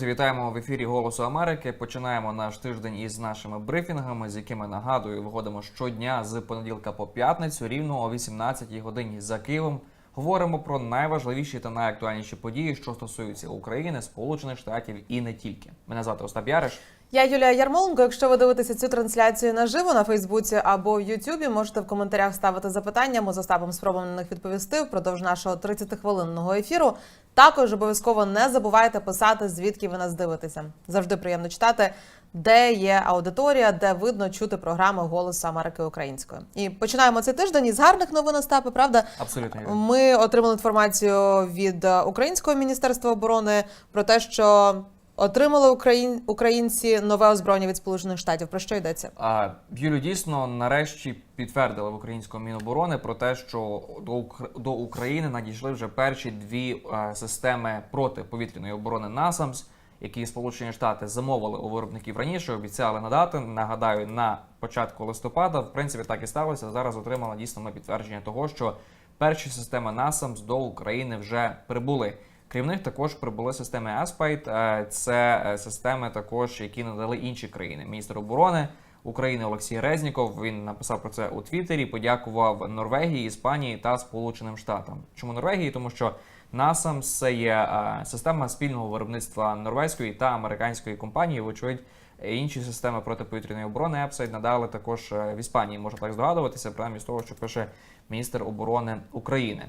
Друзі, вітаємо в ефірі Голосу Америки. Починаємо наш тиждень із нашими брифінгами, з якими нагадую, виходимо щодня з понеділка по п'ятницю, рівно о 18 годині за Києвом. Говоримо про найважливіші та найактуальніші події, що стосуються України, Сполучених Штатів і не тільки. Мене звати Остап Яриш. Я Юлія Ярмоленко. Якщо ви дивитеся цю трансляцію наживо на Фейсбуці або в Ютубі, можете в коментарях ставити запитання. Ми з Остапом спробуємо на них відповісти впродовж нашого 30-хвилинного ефіру. Також обов'язково не забувайте писати, звідки ви нас дивитеся. Завжди приємно читати, де є аудиторія, де видно чути програми Голосу Америки українською. І починаємо цей тиждень із гарних новин Остапи, правда? Абсолютно. Ми отримали інформацію від е, Українського міністерства оборони про те, що отримали україн... українці нове озброєння від Сполучених Штатів. Про що йдеться? А Юлю дійсно нарешті підтвердили в українському міноборони про те, що до Ук- до України надійшли вже перші дві е, системи протиповітряної оборони НАСАМС, які Сполучені Штати замовили у виробників раніше, обіцяли надати. Нагадаю, на початку листопада, в принципі, так і сталося. Зараз отримали дійсно ми підтвердження того, що перші системи НАСАМС до України вже прибули. Крім них також прибули системи Аспайт. Це е, системи, також які надали інші країни. Міністр оборони України Олексій Резніков він написав про це у Твіттері. Подякував Норвегії, Іспанії та Сполученим Штатам. Чому Норвегії? Тому що NASAMS – це є е, система спільного виробництва норвезької та американської компанії. Вочевидь, інші системи протиповітряної оборони Епсайд надали також е, в Іспанії. Можна так здогадуватися, принаймні з того, що пише міністр оборони України.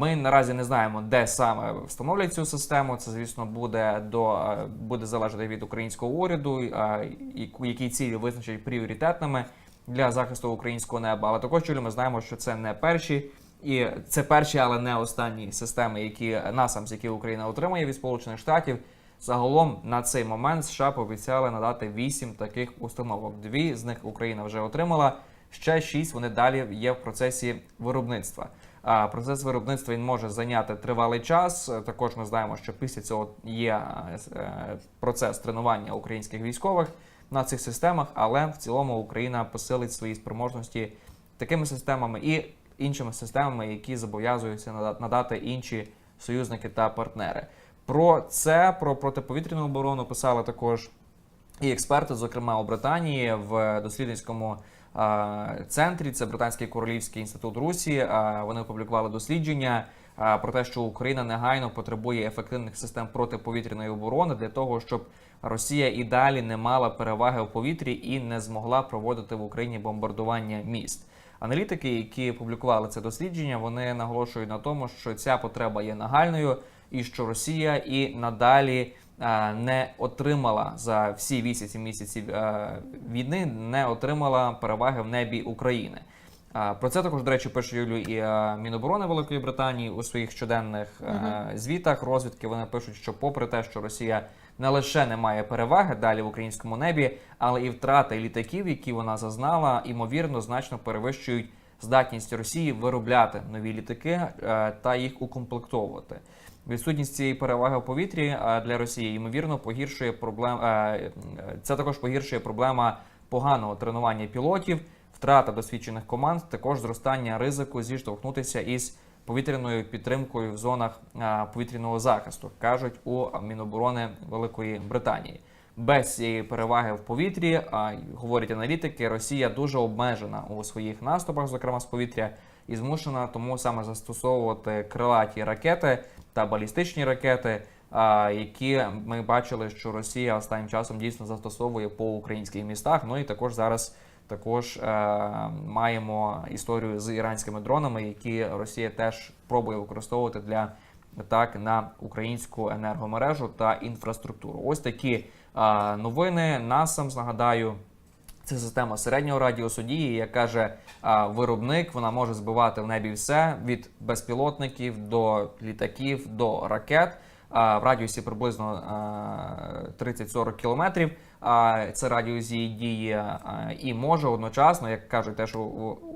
Ми наразі не знаємо, де саме встановлять цю систему. Це, звісно, буде до буде залежати від українського уряду, які цілі визначать пріоритетними для захисту українського неба. Але також Юлі, ми знаємо, що це не перші. І це перші, але не останні системи, які NASAMS, які Україна отримає від Сполучених Штатів. Загалом на цей момент США пообіцяли надати вісім таких установок. Дві з них Україна вже отримала. Ще шість вони далі є в процесі виробництва. Процес виробництва він може зайняти тривалий час. Також ми знаємо, що після цього є е, процес тренування українських військових на цих системах, але в цілому Україна посилить свої спроможності такими системами і іншими системами, які зобов'язуються надати інші союзники та партнери. Про це, про протиповітряну оборону писали також і експерти, зокрема у Британії, в дослідницькому центрі. Це Британський королівський інститут Русі. Вони опублікували дослідження про те, що Україна негайно потребує ефективних систем протиповітряної оборони для того, щоб Росія і далі не мала переваги в повітрі і не змогла проводити в Україні бомбардування міст. Аналітики, які публікували це дослідження, вони наголошують на тому, що ця потреба є нагальною, і що Росія і надалі не отримала за всі місяці місяців е, війни, не отримала переваги в небі України. Про це також, до речі, пише Юлю і е, Міноборони Великої Британії у своїх щоденних е, звітах розвідки. Вони пишуть, що попри те, що Росія не лише не має переваги далі в українському небі, але і втрати літаків, які вона зазнала, ймовірно, значно перевищують здатність Росії виробляти нові літаки е, та їх укомплектовувати. Відсутність цієї переваги в повітрі для Росії ймовірно погіршує проблем. Це також погіршує проблема поганого тренування пілотів, втрата досвідчених команд, також зростання ризику зіштовхнутися із повітряною підтримкою в зонах повітряного захисту, кажуть у Міноборони Великої Британії. Без цієї переваги в повітрі, говорять аналітики, Росія дуже обмежена у своїх наступах, зокрема з повітря, і змушена тому саме застосовувати крилаті ракети та балістичні ракети, які ми бачили, що Росія останнім часом дійсно застосовує по українських містах. Ну і також зараз також е, маємо історію з іранськими дронами, які Росія теж пробує використовувати для атак на українську енергомережу та інфраструктуру. Ось такі новини. Насам нагадаю. Це система середнього радіусу дії, як каже виробник, вона може збивати в небі все від безпілотників до літаків до ракет в радіусі приблизно а, 30-40 кілометрів. А, це радіус її дії і може одночасно, як кажуть, теж у,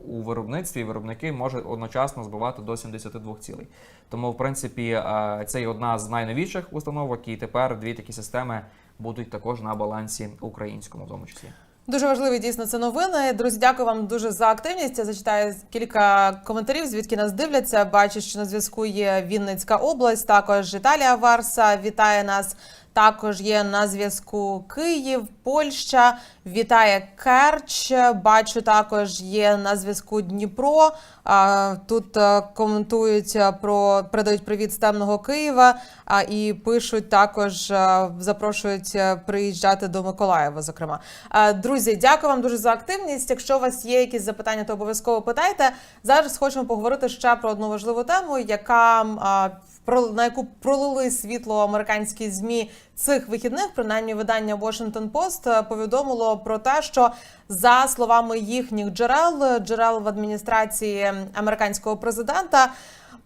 у виробництві виробники може одночасно збивати до 72 цілей. Тому, в принципі, це є одна з найновіших установок, і тепер дві такі системи будуть також на балансі українському, в тому числі. Дуже важливі дійсно це новини. Друзі, дякую вам дуже за активність. Я зачитаю кілька коментарів, звідки нас дивляться. Бачу, що на зв'язку є Вінницька область. Також Італія Варса вітає нас. Також є на зв'язку Київ, Польща, вітає Керч. Бачу, також є на зв'язку Дніпро. Тут е, коментують е, про передають привіт з темного Києва. І пишуть також, е, запрошують приїжджати до Миколаєва. Зокрема, друзі, дякую вам дуже за активність. Якщо у вас є якісь запитання, то обов'язково питайте. Зараз хочемо поговорити ще про одну важливу тему, яка на яку пролили світло американські змі цих вихідних. Принаймні, видання Washington Post е, повідомило про те, що за словами їхніх джерел, джерел в адміністрації американського президента.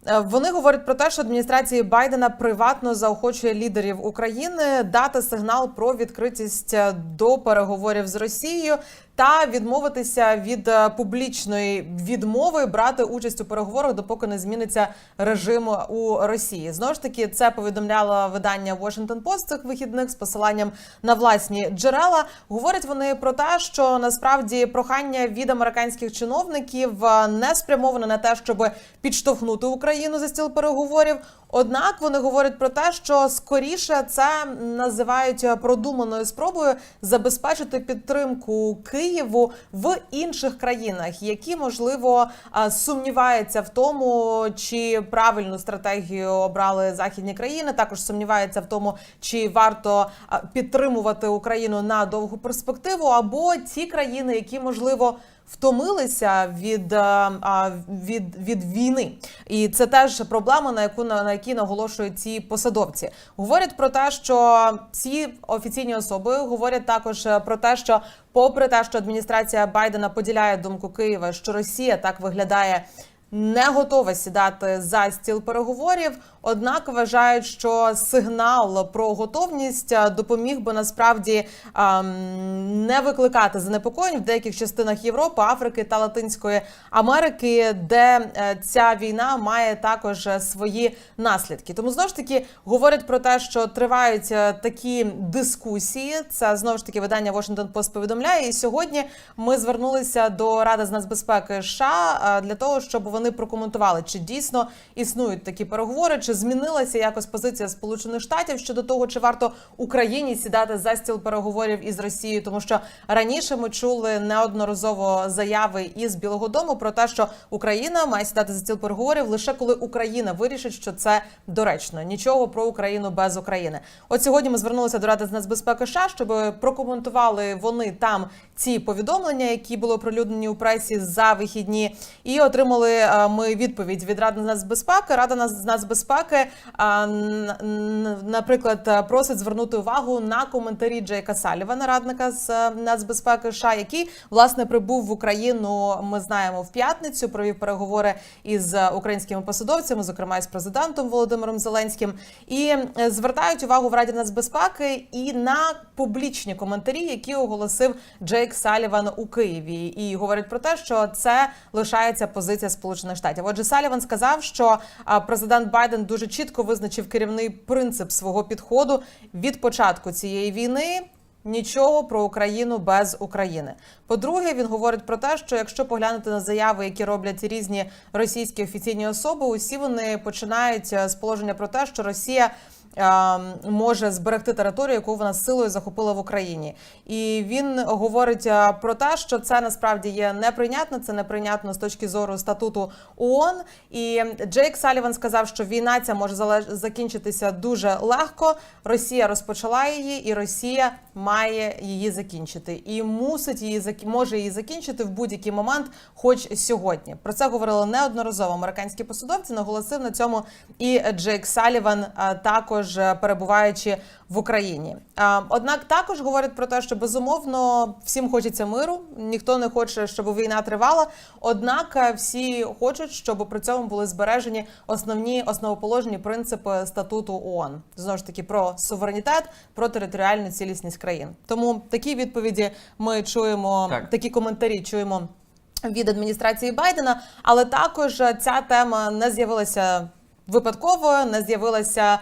Е, Вони говорять про те, що адміністрація Байдена приватно заохочує лідерів України дати сигнал про відкритість е, до переговорів з Росією та відмовитися від е, публічної відмови брати участь у переговорах, допоки не зміниться режим у Росії. Знову ж таки, це повідомляло видання Washington Post цих вихідних з посиланням на власні джерела. Говорять вони про те, що насправді прохання від американських чиновників е, не спрямоване на те, щоб підштовхнути Україну за стіл переговорів. Однак вони говорять про те, що скоріше це називають продуманою спробою забезпечити підтримку Києву в інших країнах, які можливо е, сумніваються в тому, чи правильну стратегію обрали західні країни. Також сумніваються в тому, чи варто е, підтримувати Україну на довгу перспективу, або ті країни, які можливо втомилися від, е, від, від війни, і це теж проблема, на яку на, якій наголошують ці посадовці. Говорять про те, що ці офіційні особи говорять також е, про те, що, попри те, що адміністрація Байдена поділяє думку Києва, що Росія так виглядає. Не готова сідати за стіл переговорів, однак вважають, що сигнал про готовність е, допоміг би насправді ем, не викликати занепокоєнь в деяких частинах Європи, Африки та Латинської Америки, де е, ця війна має також е, свої наслідки. Тому знову ж таки говорять про те, що тривають такі дискусії. Це знову ж таки видання Washington Post повідомляє. І сьогодні ми звернулися до Ради з нацбезпеки США для того, щоб вони прокоментували, чи дійсно існують такі переговори, чи змінилася якось позиція Сполучених Штатів щодо того, чи варто Україні сідати за стіл переговорів із Росією, тому що раніше ми чули неодноразово заяви із Білого Дому про те, що Україна має сідати за стіл переговорів лише коли Україна вирішить, що це доречно. Нічого про Україну без України. От сьогодні ми звернулися до Ради з нацбезпеки США, щоб прокоментували вони там ці повідомлення, які були оприлюднені у пресі за вихідні, і отримали ми відповідь від Ради нацбезпеки. Рада з нацбезпеки, е, наприклад, е, просить звернути увагу на коментарі Джейка Салівана, радника з е, нацбезпеки США, який власне прибув в Україну. Ми знаємо в п'ятницю. Провів переговори із е, українськими посадовцями, зокрема із президентом Володимиром Зеленським, і е, звертають увагу в Раді нацбезпеки і на публічні коментарі, які оголосив Джейк Саліван у Києві, і говорять про те, що це лишається позиція Сполучених Штатів. Отже, Саліван сказав, що президент Байден дуже чітко визначив керівний принцип свого підходу від початку цієї війни. Нічого про Україну без України. По-друге, він говорить про те, що якщо поглянути на заяви, які роблять різні російські офіційні особи, усі вони починають е, з положення про те, що Росія може зберегти територію, яку вона силою захопила в Україні. І він говорить е, про те, що це насправді є неприйнятно. Це неприйнятно з точки зору статуту ООН. І Джейк Саліван сказав, що війна ця може закінчитися дуже легко. Росія розпочала її, і Росія має її закінчити. І мусить її може її закінчити в будь-який момент, хоч сьогодні. Про це говорили неодноразово американські посадовці. Наголосив на цьому і Джейк Саліван, а, також е, перебуваючи в Україні. Однак також говорять про те, що безумовно всім хочеться миру, ніхто не хоче, щоб війна тривала. Однак е, всі хочуть, щоб при цьому були збережені основні основоположні принципи статуту ООН. Знову ж таки про суверенітет, про територіальну цілісність країн. Тому такі відповіді ми чуємо, Так. такі коментарі чуємо від адміністрації Байдена, але також е, ця тема не з'явилася випадково, не з'явилася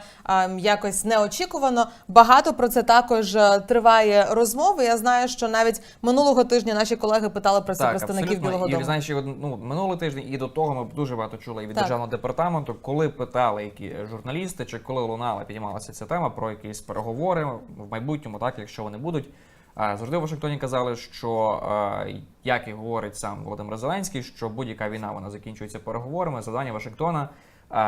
якось неочікувано. Багато про це також е, триває розмови. Я знаю, що навіть минулого тижня наші колеги питали про це представників. Білого Дому. знаєш, і от, ну минулий тиждень і до того ми дуже багато чули і від Так. державного департаменту, коли питали які журналісти, чи коли лунала, підіймалася ця тема про якісь переговори в майбутньому, так якщо вони будуть. Завжди в Вашингтоні казали, що як і говорить сам Володимир Зеленський, що будь-яка війна вона закінчується переговорами. Завдання Вашингтона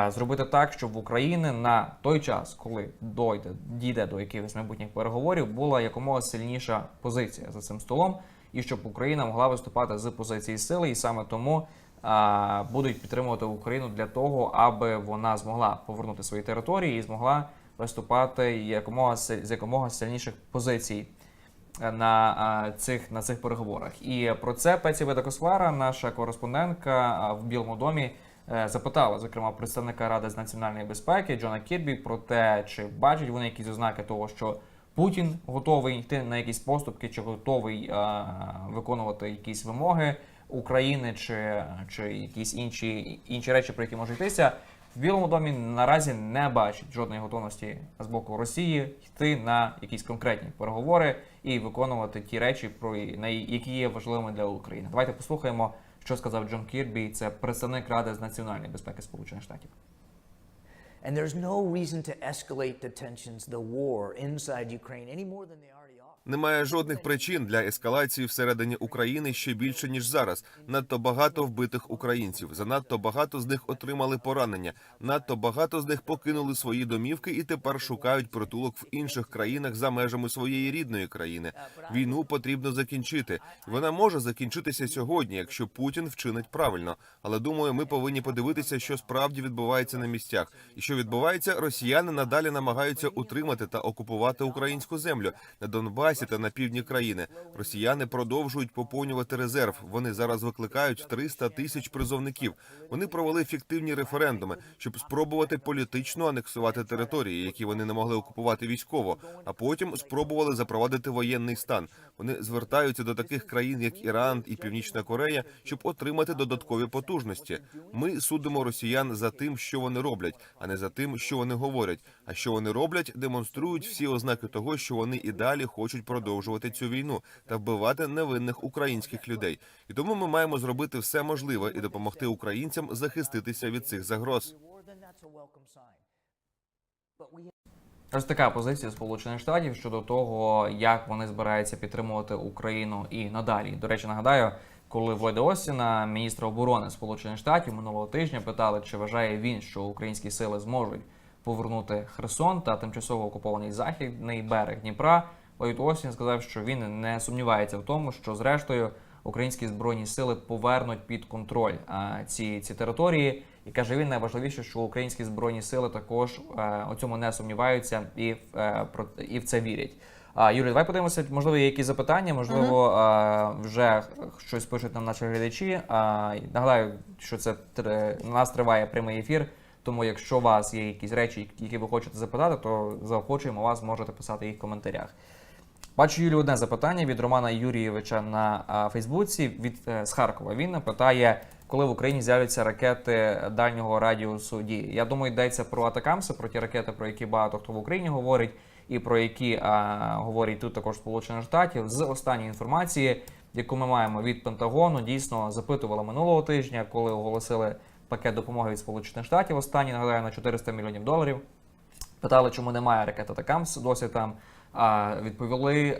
зробити так, щоб в Україні на той час, коли дойде дійде до якихось майбутніх переговорів, була якомога сильніша позиція за цим столом, і щоб Україна могла виступати з позиції сили, і саме тому а, будуть підтримувати Україну для того, аби вона змогла повернути свої території і змогла виступати якомога з якомога сильніших позицій на цих на цих переговорах. І про це Пеці Ведокосвара, наша кореспондентка в Білому домі, е, запитала, зокрема, представника Ради з національної безпеки Джона Кірбі про те, чи бачать вони якісь ознаки того, що Путін готовий йти на якісь поступки, чи готовий а, виконувати якісь вимоги України, чи, чи якісь інші, інші речі, про які може йтися. В Білому домі наразі не бачить жодної готовності з боку Росії йти на якісь конкретні переговори і виконувати ті речі, про які є важливими для України. Давайте послухаємо, що сказав Джон Кірбі. Це представник Ради з національної безпеки Сполучених Штатів. And there's no reason to escalate the tensions, the war inside Ukraine any more than they are. Немає жодних причин для ескалації всередині України ще більше ніж зараз. Надто багато вбитих українців. Занадто багато з них отримали поранення. Надто багато з них покинули свої домівки і тепер шукають притулок в інших країнах за межами своєї рідної країни. Війну потрібно закінчити. Вона може закінчитися сьогодні, якщо Путін вчинить правильно. Але думаю, ми повинні подивитися, що справді відбувається на місцях, і що відбувається, росіяни надалі намагаються утримати та окупувати українську землю на Донбасі та на півдні країни. Росіяни продовжують поповнювати резерв. Вони зараз викликають 300 тисяч призовників. Вони провели фіктивні референдуми, щоб спробувати політично анексувати території, які вони не могли окупувати військово, а потім спробували запровадити воєнний стан. Вони звертаються до таких країн, як Іран і Північна Корея, щоб отримати додаткові потужності. Ми судимо росіян за тим, що вони роблять, а не за тим, що вони говорять. А що вони роблять, демонструють всі ознаки того, що вони і далі хочуть продовжувати цю війну та вбивати невинних українських людей. І тому ми маємо зробити все можливе і допомогти українцям захиститися від цих загроз. Ось така позиція Сполучених Штатів щодо того, як вони збираються підтримувати Україну і надалі. До речі, нагадаю, коли Влойда Остіна, міністра оборони Сполучених Штатів, минулого тижня питали, чи вважає він, що українські сили зможуть повернути Херсон та тимчасово окупований західний берег Дніпра. Ллойд Остін сказав, що він не сумнівається в тому, що зрештою українські збройні сили повернуть під контроль а, ці, ці території. І каже він найважливіше, що українські збройні сили також е, у цьому не сумніваються і, е, про, і в це вірять. А, Юрій, давай подивимося, можливо, є якісь запитання, можливо, е, вже щось пишуть нам наші глядачі. А, нагадаю, що це у нас триває прямий ефір. Тому, якщо у вас є якісь речі, які ви хочете запитати, то заохочуємо вас, можете писати їх в коментарях. Бачу Юлі одне запитання від Романа Юрійовича на Фейсбуці від е, з Харкова. Він питає, коли в Україні з'являться ракети дальнього радіусу дії. Я думаю, йдеться про атакамси, про ті ракети, про які багато хто в Україні говорить, і про які а, говорять тут також Сполучених Штатів. З останньої інформації, яку ми маємо від Пентагону, дійсно запитували минулого тижня, коли оголосили пакет допомоги від Сполучених Штатів. Останній нагадаю на 400 мільйонів доларів. Питали, чому немає ракет Атакамс досі там. Відповіли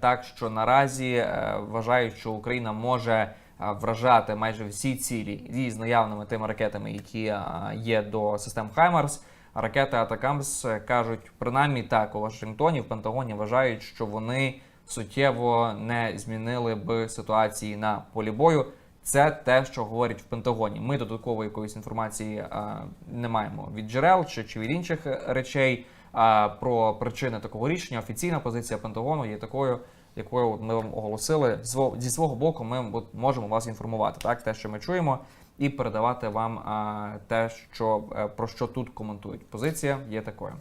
так, що наразі е, вважають, що Україна може вражати майже всі цілі зі з наявними тими ракетами, які є до систем Хаймарс. Ракети Атакамс е, кажуть, принаймні так у Вашингтоні, в Пентагоні вважають, що вони суттєво не змінили б ситуації на полі бою. Це те, що говорять в Пентагоні. Ми додаткової якоїсь інформації а, не маємо від джерел чи, чи від інших е, речей. Про причини такого рішення офіційна позиція Пентагону є такою, якою ми вам оголосили. Зі свого боку, ми можемо вас інформувати. Так, те, що ми чуємо, і передавати вам те, що е, про що тут коментують. Позиція є такою.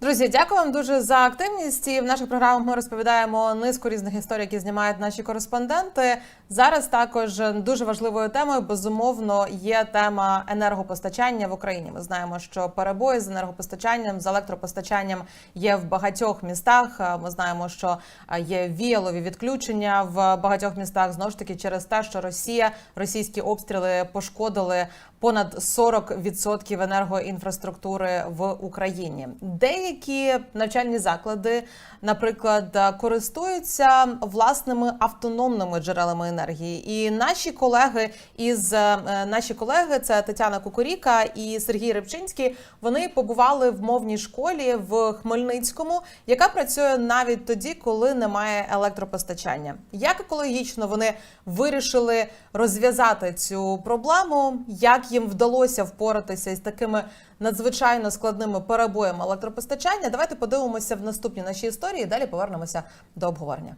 Друзі, дякую вам дуже за активність. І в наших програмах ми розповідаємо низку різних історій, які знімають наші кореспонденти. Зараз також дуже важливою темою безумовно є тема енергопостачання в Україні. Ми знаємо, що перебої з енергопостачанням з електропостачанням є в багатьох містах. Ми знаємо, що є віялові відключення в багатьох містах знову ж таки через те, що Росія російські обстріли пошкодили понад 40% енергоінфраструктури в Україні. Деякі навчальні заклади, наприклад, користуються власними автономними джерелами енергії. І наші колеги із е, наші колеги, це Тетяна Кукуріка і Сергій Рибчинський. Вони побували в мовній школі в Хмельницькому, яка працює навіть тоді, коли немає електропостачання. Як екологічно вони вирішили розв'язати цю проблему? Як їм вдалося впоратися із такими надзвичайно складними перебоями електропостачання? Давайте подивимося в наступній нашій історії. і Далі повернемося до обговорення.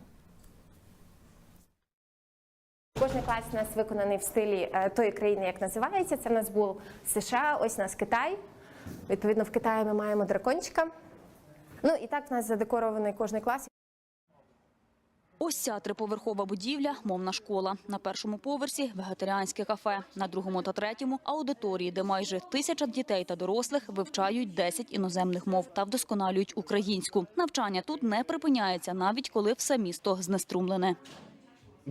Кожний клас у нас виконаний в стилі е, тої країни, як називається. Це в нас був США, ось у нас Китай. Відповідно, в Китаї ми маємо дракончика. Ну і так в нас задекорований кожний клас. Ось ця триповерхова будівля – мовна школа. На першому поверсі – вегетаріанське кафе. На другому та третьому – аудиторії, де майже тисяча дітей та дорослих вивчають 10 іноземних мов та вдосконалюють українську. Навчання тут не припиняється, навіть коли все місто знеструмлене.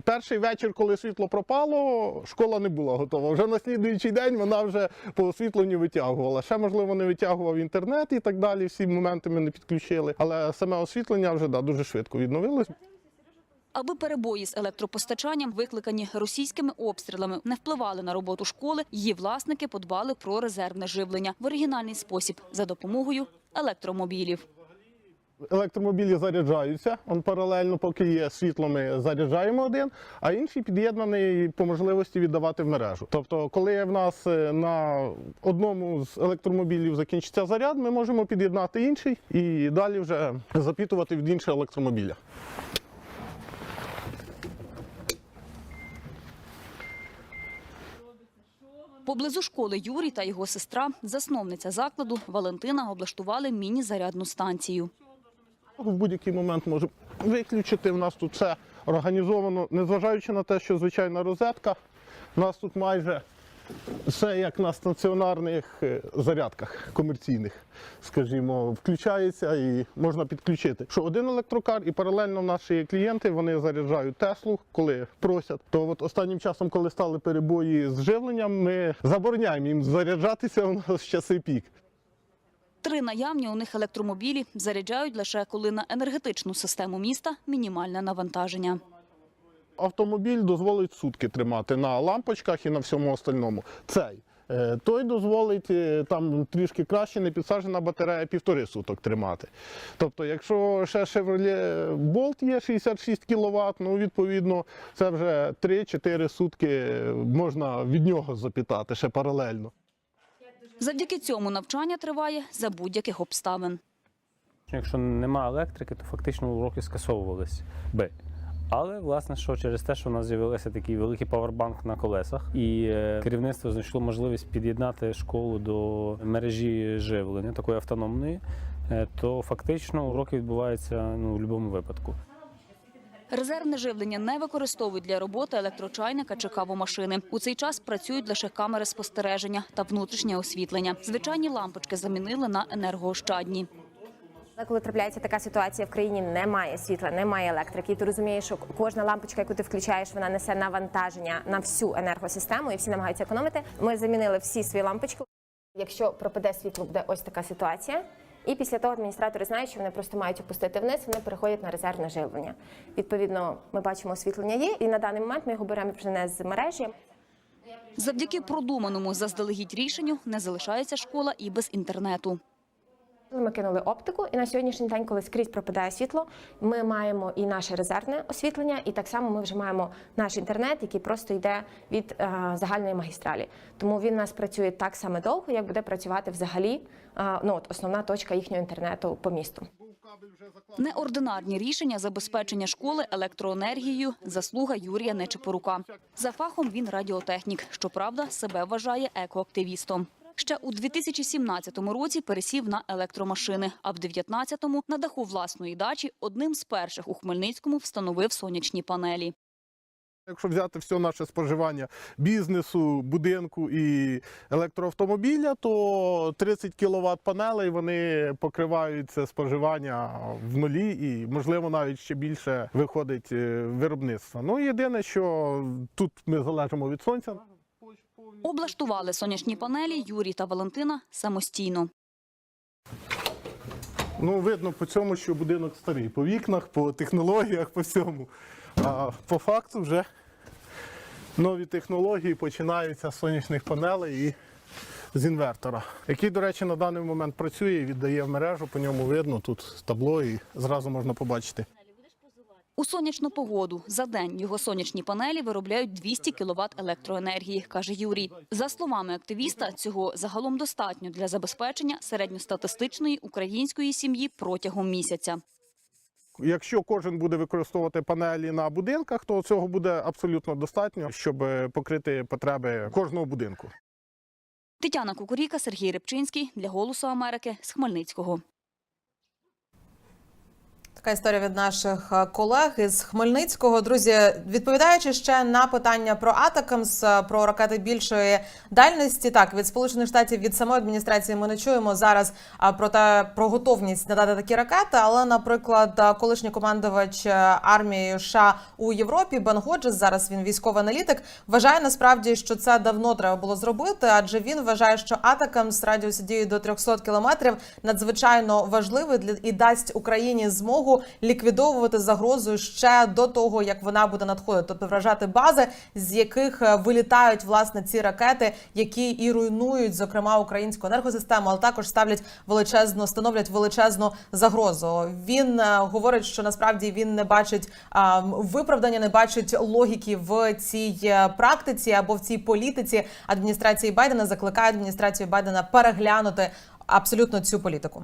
Перший вечір, коли світло пропало, школа не була готова. Вже на слідуючий день вона вже по освітленню витягувала. Ще, можливо, не витягував інтернет і так далі. Всі моменти ми не підключили. Але саме освітлення вже да, дуже швидко відновилось. Аби перебої з електропостачанням, викликані російськими обстрілами, не впливали на роботу школи, її власники подбали про резервне живлення в оригінальний спосіб за допомогою електромобілів. Електромобілі заряджаються. Он паралельно, поки є світло, ми заряджаємо один, а інший під'єднаний по можливості віддавати в мережу. Тобто, коли в нас е, на одному з електромобілів закінчиться заряд, ми можемо під'єднати інший і далі вже запітувати від іншого електромобіля. Поблизу школи Юрій та його сестра, засновниця закладу Валентина, облаштували міні-зарядну станцію. В будь-який момент можемо виключити. У нас тут все організовано, незважаючи на те, що звичайна розетка. У нас тут майже все як на стаціонарних е, зарядках комерційних, скажімо, включається і можна підключити. Що один електрокар, і паралельно наші клієнти вони заряджають Теслу, коли просять. То от останнім часом, коли стали перебої з живленням, ми забороняємо їм заряджатися у нас в часи пік. Три наявні у них електромобілі заряджають лише коли на енергетичну систему міста мінімальне навантаження. Автомобіль дозволить сутки тримати на лампочках і на всьому остальному. Цей. Е, Той дозволить е, там трішки краще, не підсаджена батарея півтори суток тримати. Тобто, якщо ще Chevrolet Bolt є 66 кВт, ну відповідно це вже 3-4 сутки можна від нього запітати ще паралельно. Завдяки цьому навчання триває за будь-яких обставин. Якщо немає електрики, то фактично уроки скасовувались би. Але власне, що через те, що у нас з'явився такий великий павербанк на колесах, і е, керівництво знайшло можливість під'єднати школу до мережі живлення такої автономної, е, то фактично уроки відбуваються ну, в будь-якому випадку. Резервне живлення не використовують для роботи електрочайника чи кавомашини. У цей час працюють лише камери спостереження та внутрішнє освітлення. Звичайні лампочки замінили на енергоощадні. Але коли трапляється така ситуація в країні, немає світла, немає електрики, і ти розумієш, що кожна лампочка, яку ти включаєш, вона несе навантаження на всю енергосистему, і всі намагаються економити. Ми замінили всі свої лампочки. Якщо пропаде світло, буде ось така ситуація. І після того адміністратори знають, що вони просто мають опустити вниз, вони переходять на резервне живлення. Відповідно, ми бачимо, освітлення є, і на даний момент ми його беремо вже не з мережі. Завдяки продуманому заздалегідь рішенню не залишається школа і без інтернету. Ми кинули оптику, і на сьогоднішній день, коли скрізь пропадає світло, ми маємо і наше резервне освітлення, і так само ми вже маємо наш інтернет, який просто йде від е, загальної магістралі. Тому він у нас працює так само довго, як буде працювати взагалі е, ну, от основна точка їхнього інтернету по місту. Неординарні рішення забезпечення школи електроенергією – заслуга Юрія Нечепорука. За фахом він радіотехнік. Щоправда, себе вважає екоактивістом. Ще у 2017 році пересів на електромашини, а в 2019-му на даху власної дачі одним з перших у Хмельницькому встановив сонячні панелі. Якщо взяти все наше споживання бізнесу, будинку і електроавтомобіля, то 30 кВт панелей вони покривають це споживання в нулі і, можливо, навіть ще більше виходить е, виробництва. Ну, єдине, що тут ми залежимо від сонця. Облаштували сонячні панелі Юрій та Валентина самостійно. Ну, видно по цьому, що будинок старий. По вікнах, по технологіях, по всьому. А по факту вже нові технології починаються з сонячних панелей і з інвертора, який, до речі, на даний момент працює і віддає в мережу, по ньому видно тут табло і зразу можна побачити. У сонячну погоду за день його сонячні панелі виробляють 200 кВт електроенергії, каже Юрій. За словами активіста, цього загалом достатньо для забезпечення середньостатистичної української сім'ї протягом місяця. Якщо кожен буде використовувати панелі на будинках, то цього буде абсолютно достатньо, щоб покрити потреби кожного будинку. Тетяна Кукуріка, Сергій Рибчинський для Голосу Америки з Хмельницького. Така історія від наших е, колег із Хмельницького. Друзі, відповідаючи ще на питання про Атакамс, е, про ракети більшої дальності, так від сполучених штатів від самої адміністрації ми не чуємо зараз а, про те про готовність надати такі ракети. Але, наприклад, е, колишній командувач е, армії США у Європі Бен Годжес, зараз він військовий аналітик, вважає насправді, що це давно треба було зробити, адже він вважає, що Атакамс радіусі дії до 300 кілометрів надзвичайно важливий і дасть Україні змогу ліквідовувати загрозу ще до того, як вона буде надходити, тобто вражати бази, з яких е, вилітають власне ці ракети, які і руйнують, зокрема, українську енергосистему, але також ставлять величезну, становлять величезну загрозу. Він е, говорить, що насправді він не бачить а, виправдання, не бачить логіки в цій е, практиці або в цій політиці адміністрації Байдена. Закликає адміністрацію Байдена переглянути абсолютно цю політику.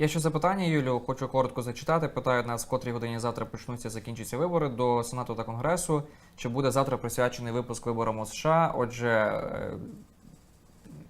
Є ще запитання, Юлю. Хочу коротко зачитати. Питають нас, в котрій годині завтра почнуться закінчаться вибори до Сенату та Конгресу. Чи буде завтра присвячений випуск виборам у США? Отже, е,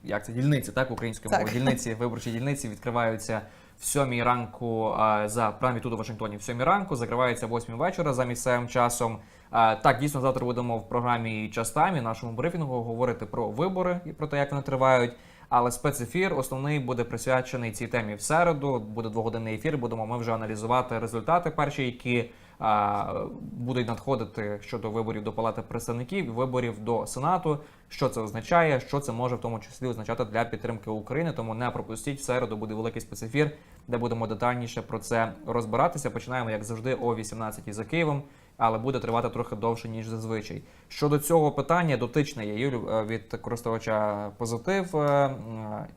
як це дільниці, так українською мовою дільниці, виборчі дільниці відкриваються в сьомій ранку за прямо тут у Вашингтоні. В сьомій ранку закриваються в восьмій вечора за місцевим часом. Так, дійсно, завтра будемо в програмі час таймі, нашому брифінгу говорити про вибори і про те, як вони тривають. Але спецефір основний буде присвячений цій темі в середу. Буде двогодинний ефір. Будемо ми вже аналізувати результати перші, які а, будуть надходити щодо виборів до Палати представників, виборів до Сенату. Що це означає? Що це може в тому числі означати для підтримки України? Тому не пропустіть в середу. Буде великий спецефір, де будемо детальніше про це розбиратися. Починаємо як завжди о 18 за Києвом. Але буде тривати трохи довше ніж зазвичай. Щодо цього питання, дотичне є Юлю е, від користувача позитив, е,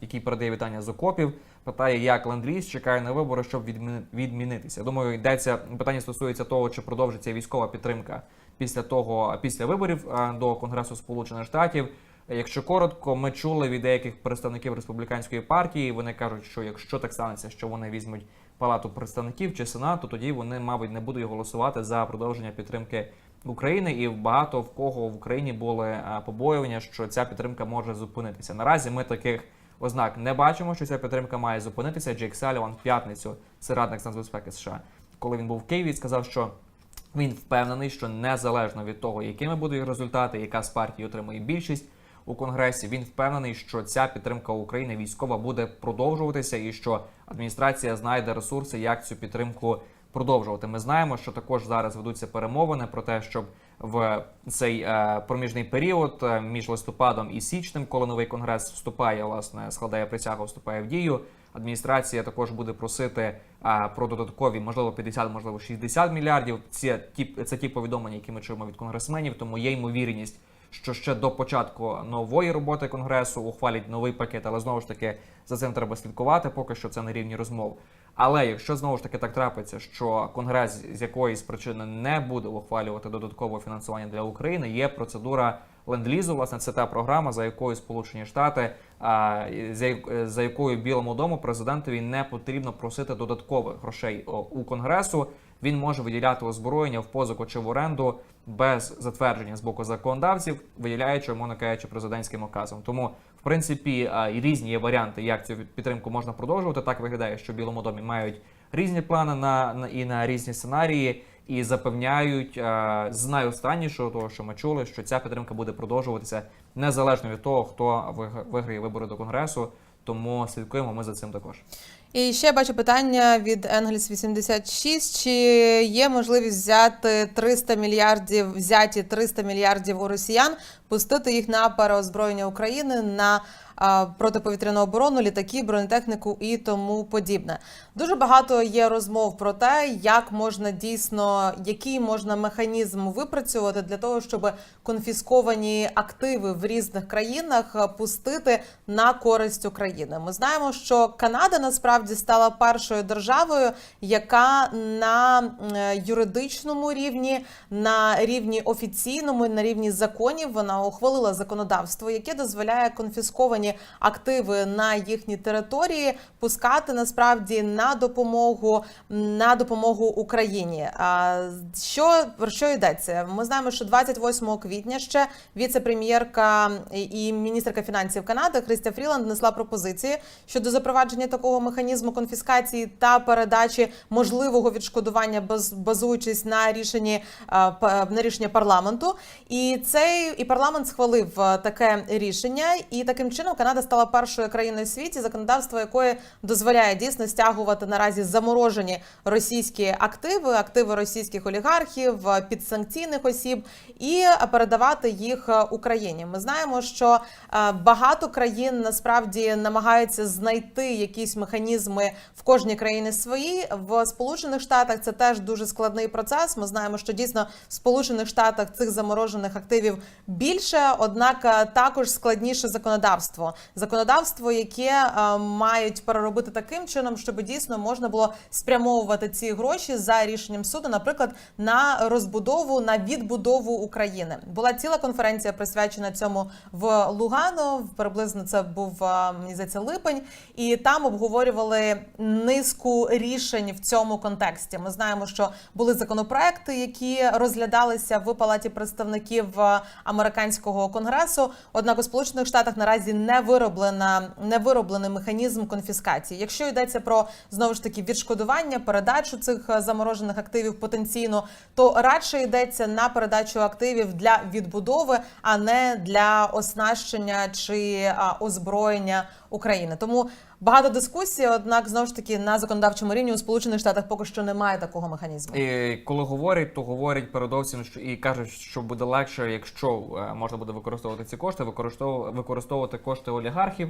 який передає вітання з окопів. Питає, як ленд-ліз чекає на вибори, щоб відміни- відмінитися. Думаю, йдеться питання стосується того, чи продовжиться військова підтримка після того, після виборів е, до Конгресу Сполучених Штатів. Якщо коротко, ми чули від деяких представників республіканської партії. Вони кажуть, що якщо так станеться, що вони візьмуть палату представників чи сенату, тоді вони, мабуть, не будуть голосувати за продовження підтримки України. І багато в кого в Україні були е, побоювання, що ця підтримка може зупинитися. Наразі ми таких ознак не бачимо, що ця підтримка має зупинитися. Джейк Саліван в п'ятницю, це радник з нацбезпеки США, коли він був в Києві, сказав, що він впевнений, що незалежно від того, якими будуть результати, яка з партій отримує більшість у конгресі, він впевнений, що ця підтримка України військова буде продовжуватися, і що адміністрація знайде ресурси, як цю підтримку продовжувати. Ми знаємо, що також зараз ведуться перемовини про те, щоб в цей е, проміжний період е, між листопадом і січнем, коли новий конгрес вступає, власне, складає присягу, вступає в дію. Адміністрація також буде просити а, про додаткові, можливо, 50, можливо, 60 мільярдів. Це ті, це ті повідомлення, які ми чуємо від конгресменів. Тому є ймовірність, що ще до початку нової роботи конгресу ухвалять новий пакет, але знову ж таки за цим треба слідкувати. Поки що це на рівні розмов. Але якщо знову ж таки так трапиться, що конгрес з якоїсь причини не буде ухвалювати додаткове фінансування для України, є процедура ленд-лізу. Власне, це та програма, за якою Сполучені Штати, за якою Білому дому президентові не потрібно просити додаткових грошей у конгресу. він може виділяти озброєння в позику чи в оренду без затвердження з боку законодавців, виділяючи, мовно кажучи, президентським указом. Тому, в принципі, і різні є варіанти, як цю підтримку можна продовжувати. Так виглядає, що в Білому домі мають різні плани на, на і на різні сценарії. І запевняють з найостаннішого того, що ми чули, що ця підтримка буде продовжуватися незалежно від того, хто виг- виграє вибори до конгресу. Тому слідкуємо ми за цим також. І ще бачу питання від Енгельс 86. Чи є можливість взяти 300 мільярдів, взяті 300 мільярдів у росіян, пустити їх на переозброєння України на протиповітряну оборону, літаки, бронетехніку і тому подібне. Дуже багато є розмов про те, як можна дійсно, який можна механізм випрацювати для того, щоб конфісковані активи в різних країнах пустити на користь України. Ми знаємо, що Канада насправді стала першою державою, яка на юридичному рівні, на рівні офіційному, на рівні законів вона ухвалила законодавство, яке дозволяє конфісковані активи на їхній території пускати насправді на допомогу на допомогу Україні. А що про що йдеться? Ми знаємо, що 28 квітня ще віце-прем'єрка і міністерка фінансів Канади Христя Фріланд внесла пропозиції щодо запровадження такого механізму конфіскації та передачі можливого відшкодування, баз- базуючись на рішенні на рішення парламенту. І цей і парламент схвалив таке рішення, і таким чином Канада стала першою країною в світі, законодавство якої дозволяє дійсно стягувати наразі заморожені російські активи, активи російських олігархів, підсанкційних осіб, і передавати їх Україні. Ми знаємо, що багато країн насправді намагаються знайти якісь механізми в кожній країні свої. В Сполучених Штатах це теж дуже складний процес. Ми знаємо, що дійсно в Сполучених Штатах цих заморожених активів більше, однак е, також складніше законодавство. Законодавство, яке е, мають переробити таким чином, щоб дійсно можна було спрямовувати ці гроші за рішенням суду, наприклад, на розбудову на відбудову України. Була ціла конференція присвячена цьому в Лугано. Приблизно це був е, мені здається липень, і там обговорювали низку рішень в цьому контексті. Ми знаємо, що були законопроекти, які розглядалися в палаті представників е, американського конгресу. Однак у Сполучених Штатах наразі не вироблена не вироблений механізм конфіскації. Якщо йдеться про знову ж таки відшкодування, передачу цих е, заморожених активів потенційно, то радше йдеться на передачу активів для відбудови, а не для оснащення чи озброєння України. Тому багато дискусій, однак знову ж таки на законодавчому рівні у Сполучених Штатах поки що немає такого механізму. І коли говорять, то говорять передовсім, що і кажуть, що буде легше, якщо е, можна буде використовувати ці кошти, використовувати, використовувати кошти олігархів,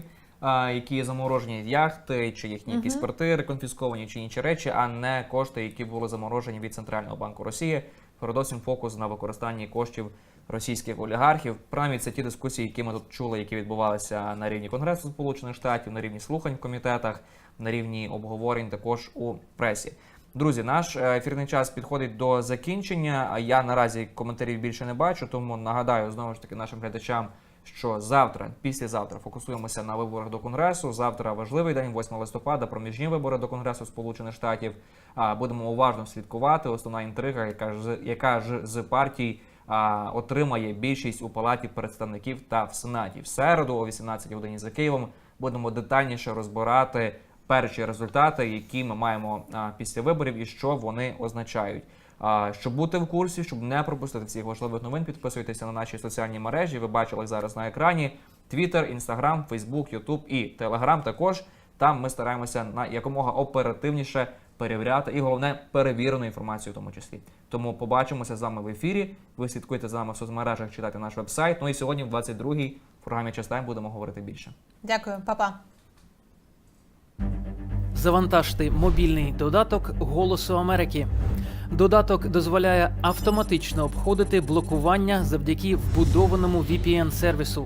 які заморожені яхти, чи їхні якісь квартири конфісковані, чи інші речі, а не кошти, які були заморожені від центрального банку Росії. Передовсім фокус на використанні коштів російських олігархів. Принаймні, це ті дискусії, які ми тут чули, які відбувалися на рівні Конгресу Сполучених Штатів, на рівні слухань в комітетах, на рівні обговорень також у пресі. Друзі, наш е, ефірний час підходить до закінчення. А я наразі коментарів більше не бачу, тому нагадаю знову ж таки нашим глядачам, що завтра, післязавтра, фокусуємося на виборах до конгресу. Завтра важливий день, 8 листопада, проміжні вибори до конгресу Сполучених Штатів. А, Будемо уважно слідкувати. Основна інтрига, яка ж яка ж з партій а, отримає більшість у палаті представників та в сенаті. В середу о 18 годині за Києвом будемо детальніше розбирати перші результати, які ми маємо після виборів, і що вони означають. Щоб бути в курсі, щоб не пропустити цих важливих новин, підписуйтеся на наші соціальні мережі. Ви бачили зараз на екрані Twitter, Instagram, Facebook, YouTube і Telegram також. Там ми стараємося на якомога оперативніше перевіряти і головне перевірену інформацію в тому числі. Тому побачимося з вами в ефірі. Ви слідкуйте за нами в соцмережах, читайте наш вебсайт. Ну і сьогодні в 22-й програмі «Частайм» будемо говорити більше. Дякую, па-па. Завантажте мобільний додаток Голосу Америки. Додаток дозволяє автоматично обходити блокування завдяки вбудованому VPN-сервісу.